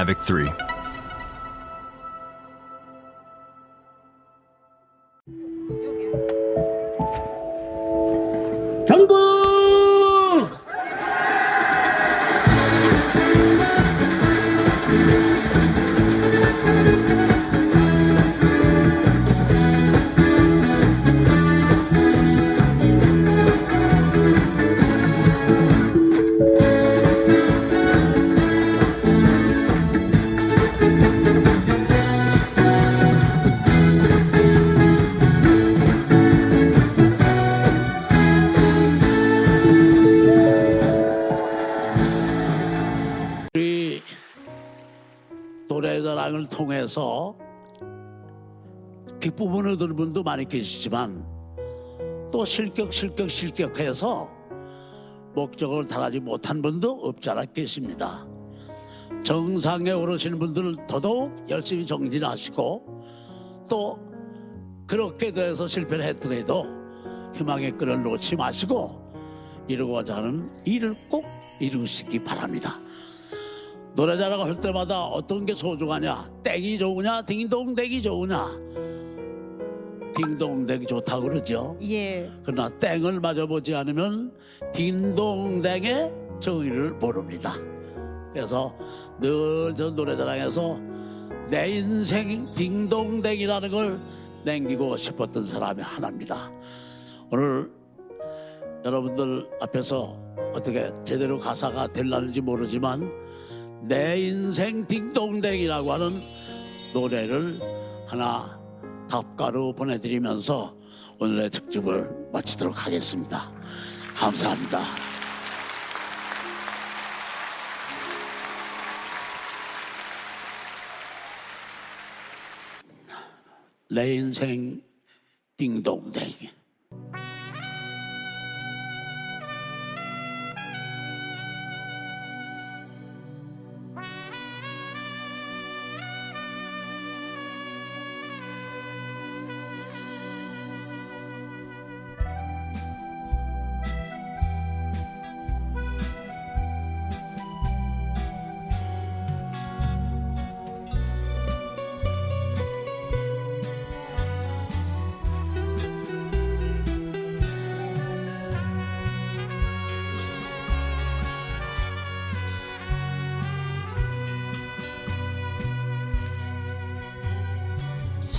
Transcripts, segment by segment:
Mavic 3. 노래자랑을 통해서 기쁨을 얻는 분도 많이 계시지만 또 실격 실격 실격해서 목적을 달하지 못한 분도 없지 않아 계십니다. 정상에 오르시는 분들은 더더욱 열심히 정진하시고 또 그렇게 돼서 실패를 했더라도 희망의 끈을 놓지 마시고 이루고자 하는 일을 꼭 이루시기 바랍니다. 노래 자랑 할 때마다 어떤 게 소중하냐? 땡이 좋으냐? 딩동댕이 좋으냐? 딩동댕 좋다고 그러죠? 예. 그러나 땡을 맞아보지 않으면 딩동댕의 정의를 모릅니다. 그래서 늘 저 노래자랑에서 내 인생 딩동댕이라는 걸 남기고 싶었던 사람이 하나입니다. 오늘 여러분들 앞에서 어떻게 제대로 가사가 될라는지 모르지만 내 인생 딩동댕이라고 하는 노래를 하나 답가로 보내드리면서 오늘의 특집을 마치도록 하겠습니다. 감사합니다. 내 인생 딩동댕.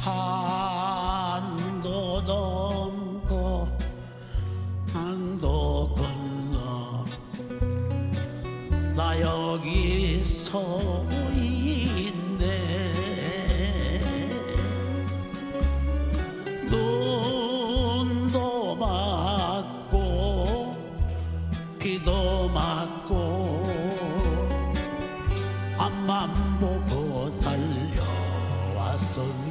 산도 넘고 강도 건너 나 여기 서 있네. 눈도 맞고 비도 맞고 앞만 보고 달려왔었네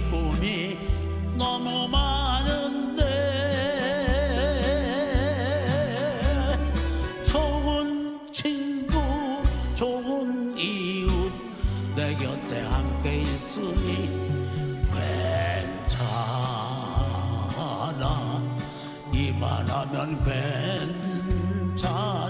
Karadan ben çağ